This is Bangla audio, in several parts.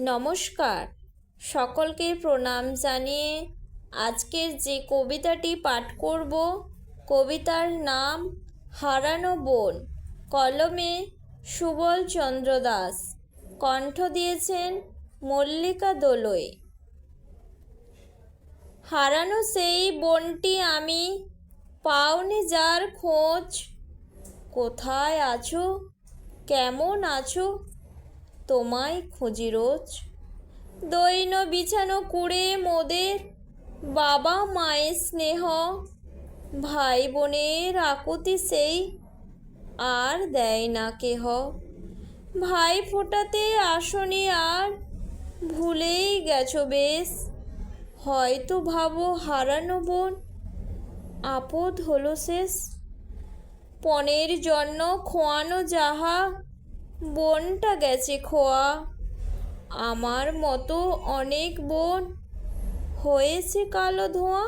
নমস্কার। সকলকে প্রণাম জানিয়ে আজকের যে কবিতাটি পাঠ করব, কবিতার নাম হারানো বোন, কলমে সুবল চন্দ্র দাস। কণ্ঠ দিয়েছেন মল্লিকা দোলই। হারানো সেই বোনটি আমি পাওনি যার খোঁজ। কোথায় আছো? কেমন আছো? তোমায় খুঁজি রোজ। দৈন বিছানো কুড়ে মোদের বাবা মায়ের স্নেহ। ভাই বোনের আকুতি সেই আর দেয় না কেহ। ভাই ফোটাতে আসনি আর ভুলেই গেছো বেশ। হয়তো ভাবো হারানো বোন, আপদ হলো শেষ। পনেরো জন্য খোয়ানো যাহা বোনটা গেছে খোয়া। আমার মতো অনেক বোন। হয়েছে কালো ধোঁয়া।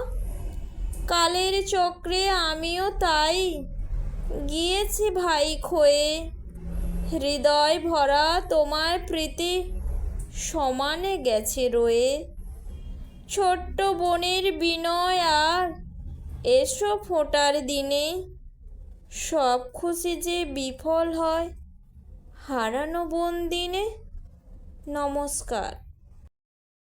কালের চক্রে আমিও তাই। গিয়েছি ভাই খোয়ে। হৃদয় ভরা তোমার প্রীতি সমানে গেছে রয়ে। ছোট্ট বোনের বিনয় আর এসো ফোটার দিনে। সব খুশি যে বিফল হয়। হারানো বন্দিনে নমস্কার।